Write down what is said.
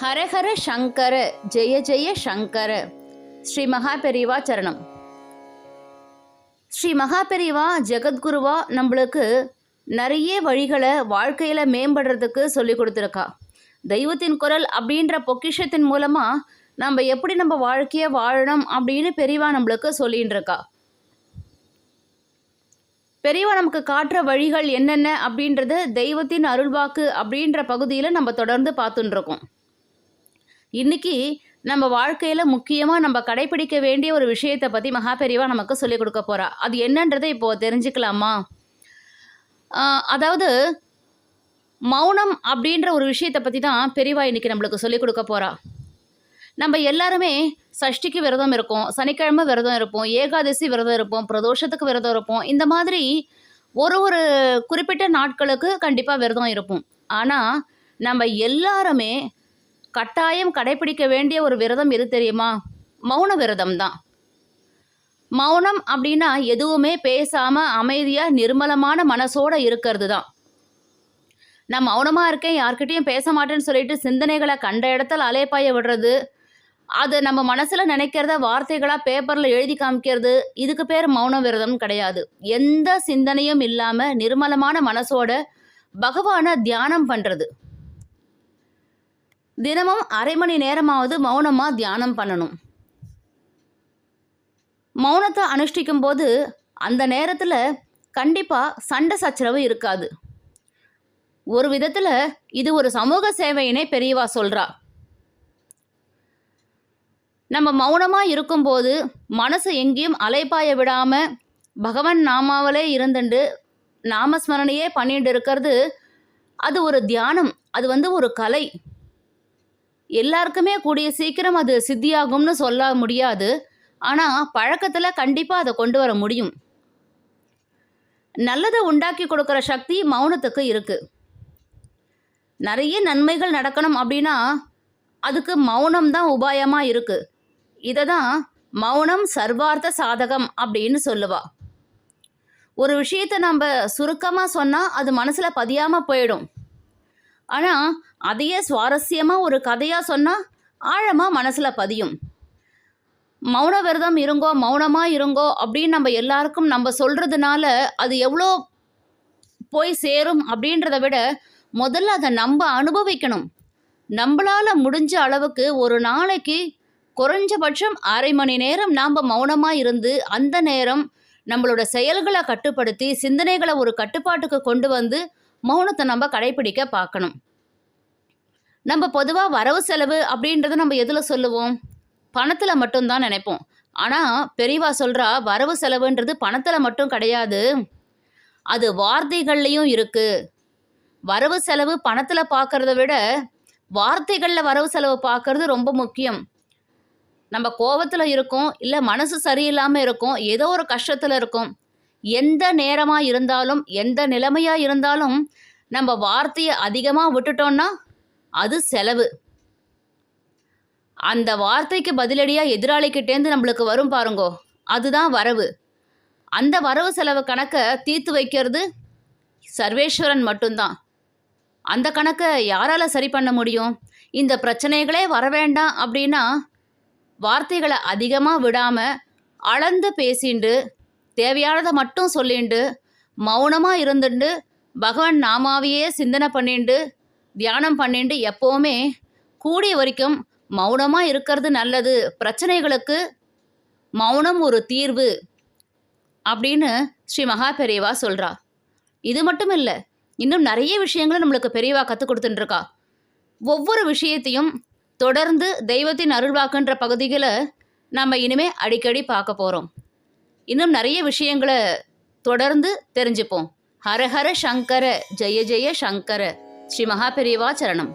ஹரஹர சங்கர ஜெய ஜெய சங்கர. ஸ்ரீ மகாபெரிவா சரணம். ஸ்ரீ மகாபெரிவா ஜெகத்குருவா நம்மளுக்கு நிறைய வழிகளை வாழ்க்கையில் மேம்படுறதுக்கு சொல்லி கொடுத்துருக்கா. தெய்வத்தின் குரல் அப்படின்ற பொக்கிஷத்தின் மூலமாக நம்ம எப்படி நம்ம வாழ்க்கையை வாழணும் அப்படின்னு பெரியவா நம்மளுக்கு சொல்லின்னு இருக்கா பெரியவா நமக்கு காட்டுற வழிகள் என்னென்ன அப்படின்றது தெய்வத்தின் அருள்வாக்கு அப்படின்ற பகுதியில் நம்ம தொடர்ந்து பார்த்துட்டுருக்கோம் இருக்கோம் இன்னைக்கு நம்ம வாழ்க்கையில் முக்கியமாக நம்ம கடைபிடிக்க வேண்டிய ஒரு விஷயத்தை பற்றி மகாபெரிவா நமக்கு சொல்லிக் கொடுக்க போகிறா அது என்னன்றதை இப்போது தெரிஞ்சுக்கலாமா? அதாவது மௌனம் அப்படின்ற ஒரு விஷயத்தை பற்றி தான் பெரியவா இன்றைக்கி நம்மளுக்கு சொல்லிக் கொடுக்க போகிறா நம்ம எல்லாருமே சஷ்டிக்கு விரதம் இருப்போம் சனிக்கிழமை விரதம் இருப்போம் ஏகாதசி விரதம் இருப்போம் பிரதோஷத்துக்கு விரதம் இருப்போம். இந்த மாதிரி ஒரு ஒரு குறிப்பிட்ட நாட்களுக்கு கண்டிப்பாக விரதம் இருப்போம். ஆனால் நம்ம எல்லாருமே கட்டாயம் கடைபிடிக்க வேண்டிய ஒரு விரதம் எது தெரியுமா? மௌன விரதம் தான் மௌனம் அப்படின்னா எதுவுமே பேசாமல் அமைதியாக நிர்மலமான மனசோட இருக்கிறது தான் நான் மௌனமாக இருக்கேன் யார்கிட்டையும் பேச மாட்டேன்னு சொல்லிட்டு சிந்தனைகளை கண்ட இடத்துல அலைப்பாய விடுறது அது நம்ம மனசில் நினைக்கிறத வார்த்தைகளாக பேப்பரில் எழுதி காமிக்கிறது இதுக்கு பேர் மௌன விரதம் கிடையாது. எந்த சிந்தனையும் இல்லாமல் நிர்மலமான மனசோட பகவானை தியானம் பண்ணுறது தினமும் அரை மணி நேரமாவது மௌனமாக தியானம் பண்ணணும். மௌனத்தை அனுஷ்டிக்கும் போது அந்த நேரத்தில் கண்டிப்பாக சண்டை சச்சரவு இருக்காது. ஒரு விதத்தில் இது ஒரு சமூக சேவையினே பெரியவா சொல்கிறா நம்ம மௌனமாக இருக்கும்போது மனசு எங்கேயும் அலைப்பாய விடாமல் பகவான் நாமாவிலே இருந்துண்டு நாமஸ்மரணையே பண்ணிட்டு இருக்கிறது அது ஒரு தியானம் அது வந்து ஒரு கலை. எல்லாருக்குமே கூடிய சீக்கிரம் அது சித்தியாகும்னு சொல்ல முடியாது. ஆனால் பழக்கத்தில் கண்டிப்பாக அதை கொண்டு வர முடியும். நல்லதை உண்டாக்கி கொடுக்குற சக்தி மௌனத்துக்கு இருக்குது நிறைய நன்மைகள் நடக்கணும் அப்படின்னா அதுக்கு மௌனம் தான் உபாயமாக இருக்குது இதை தான் மௌனம் சர்வார்த்த சாதகம் அப்படின்னு சொல்லுவா. ஒரு விஷயத்தை நம்ம சுருக்கமாக சொன்னால் அது மனசில் பதியாமல் போயிடும். ஆனால் அதையே சுவாரஸ்யமாக ஒரு கதையாக சொன்னால் ஆழமாக மனசில் பதியும். மௌன விரதம் இருங்கோ மௌனமாக இருங்கோ அப்படின்னு நம்ம எல்லாருக்கும் நம்ம சொல்கிறதுனால அது எவ்வளோ போய் சேரும் அப்படின்றத விட முதல்ல அதை நம்ம அனுபவிக்கணும். நம்மளால் முடிஞ்ச அளவுக்கு ஒரு நாளைக்கு குறைஞ்சபட்சம் அரை மணி நேரம் நாம் மௌனமாக இருந்து அந்த நேரம் நம்மளோட செயல்களை கட்டுப்படுத்தி சிந்தனைகளை ஒரு கட்டுப்பாட்டுக்கு கொண்டு வந்து மௌனத்தை நம்ம கடைபிடிக்க பார்க்கணும். நம்ம பொதுவாக வரவு செலவு அப்படின்றத நம்ம எதில் சொல்லுவோம்? பணத்தில் மட்டும்தான் நினைப்போம். ஆனால் பெரியவா சொல்கிறா வரவு செலவுன்றது பணத்தில் மட்டும் கிடையாது. அது வார்த்தைகள்லையும் இருக்குது வரவு செலவு பணத்தில் பார்க்குறத விட வார்த்தைகளில் வரவு செலவு பார்க்கறது ரொம்ப முக்கியம். நம்ம கோபத்தில் இருக்கோம் இல்லை மனசு சரியில்லாமல் இருக்கும் ஏதோ ஒரு கஷ்டத்தில் இருக்கும். எந்த நேரமாக இருந்தாலும் எந்த நிலைமையாக இருந்தாலும் நம்ம வார்த்தையை அதிகமாக விட்டுட்டோம்னா அது செலவு. அந்த வார்த்தைக்கு பதிலடியாக எதிராளிக்கிட்டேருந்து நம்மளுக்கு வரும் பாருங்கோ அதுதான் வரவு. அந்த வரவு செலவு கணக்கை தீர்த்து வைக்கிறது சர்வேஸ்வரன் மட்டும்தான். அந்த கணக்கை யாரால் சரி பண்ண முடியும்? இந்த பிரச்சனைகளே வர வேண்டாம் அப்படின்னா வார்த்தைகளை அதிகமாக விடாமல் அளந்து பேசிண்டு தேவையானதை மட்டும் சொல்லிண்டு மௌனமாக இருந்துண்டு பகவான் நாமாவையே சிந்தனை பண்ணிண்டு தியானம் பண்ணிண்டு எப்போவுமே கூடிய வரைக்கும் மௌனமாக இருக்கிறது நல்லது. பிரச்சனைகளுக்கு மௌனம் ஒரு தீர்வு அப்படின்னு ஸ்ரீ மகா பெரியவா சொல்கிறா இது மட்டும் இல்லை இன்னும் நிறைய விஷயங்களை நம்மளுக்கு பெரியவா கற்றுக் கொடுத்துட்டுருக்கா. ஒவ்வொரு விஷயத்தையும் தொடர்ந்து தெய்வத்தின் அருள்வாக்குன்ற பகுதிகளை நம்ம இனிமே அடிக்கடி பார்க்க போகிறோம் இன்னும் நிறைய விஷயங்களை தொடர்ந்து தெரிஞ்சுப்போம். ஹரஹர சங்கர ஜெய ஜெய சங்கர. ஸ்ரீ மகாபெரிவா சரணம்.